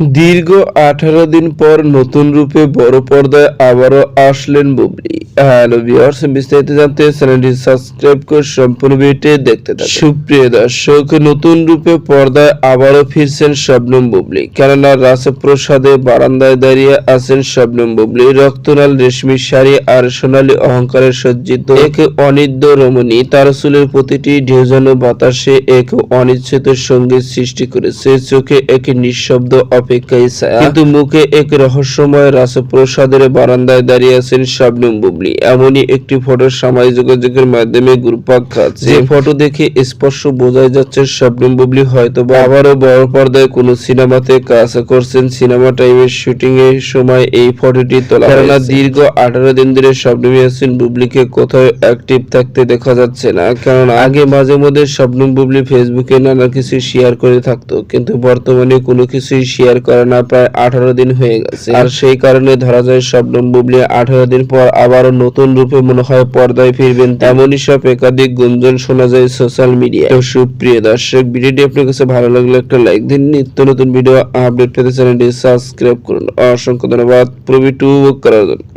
দীর্ঘ আঠারো দিন পর নতুন রূপে বড় পর্দায় আবারও আসলেন বুবলি। হ্যালো ভিউয়ার্স বিস্তারিত জানতে চ্যানেলটি সাবস্ক্রাইব করে সম্পূর্ণ ভিডিওটি দেখতে থাকুন। সুপ্রিয় দর্শক, নতুন রূপে পর্দায় আবারও ফিরছেন শবনম বুবলি। কেননা রাসপ্রসাদে বারান্দায় দাঁড়িয়ে আছেন শবনম বুবলি। রক্তনাল রেশমি শাড়ি আর সোনালী অহংকারের সজ্জিত এক অনিদ্য রমণী। তার চুলের প্রতিটি ঢেউ যেন বাতাসে এক অনিচ্ছিত সংগীত সৃষ্টি করেছে। চোখে এক নিঃশব্দ অপেক্ষায় ছায়া। কিন্তু মুখে এক রহস্যময় রাসপ্রসাদের বারান্দায় দাঁড়িয়ে আছেন শাবনুম বুবলি। এমনই একটি ফটো সামাজিক যোগাযোগের মাধ্যমে ঘুরপাক খাচ্ছে যে ফটো দেখে স্পষ্ট বোঝাই যাচ্ছে শাবনুম বুবলি হয়তো বা আবারও বড় পর্দায় কোনো সিনেমাতে কাজ করছেন। সিনেমা টাইমের শুটিং এর সময় এই ফটোটি তোলা কেননা দীর্ঘ আঠারো দিন ধরে শবনম ইয়াসিন বুবলিকে কোথাও অ্যাক্টিভ থাকতে দেখা যাচ্ছে না। কারণ আগে মাঝে মধ্যে শবনম বুবলি ফেসবুকে নানা কিছু শেয়ার করে থাকতো কিন্তু বর্তমানে কোনো কিছুই শেয়ার করে না প্রায় আঠারো দিন হয়ে গেছে। আর সেই কারণে ধরা যায় শবনম বুবলি আঠারো দিন পর আবারও নতুন রূপে মনে হয় পর্দায় ফিরবেন তেমনই সব একাধিক গুঞ্জন শোনা যায় সোশ্যাল মিডিয়ায় তো সুপ্রিয় দর্শক, ভিডিওটি আপনার কাছে ভালো লাগলে একটা লাইক দিন। নিত্য নতুন ভিডিও আপডেট পেতে চ্যানেলটি সাবস্ক্রাইব করুন। অসংখ্য ধন্যবাদ। প্রবি টু করার জন্য।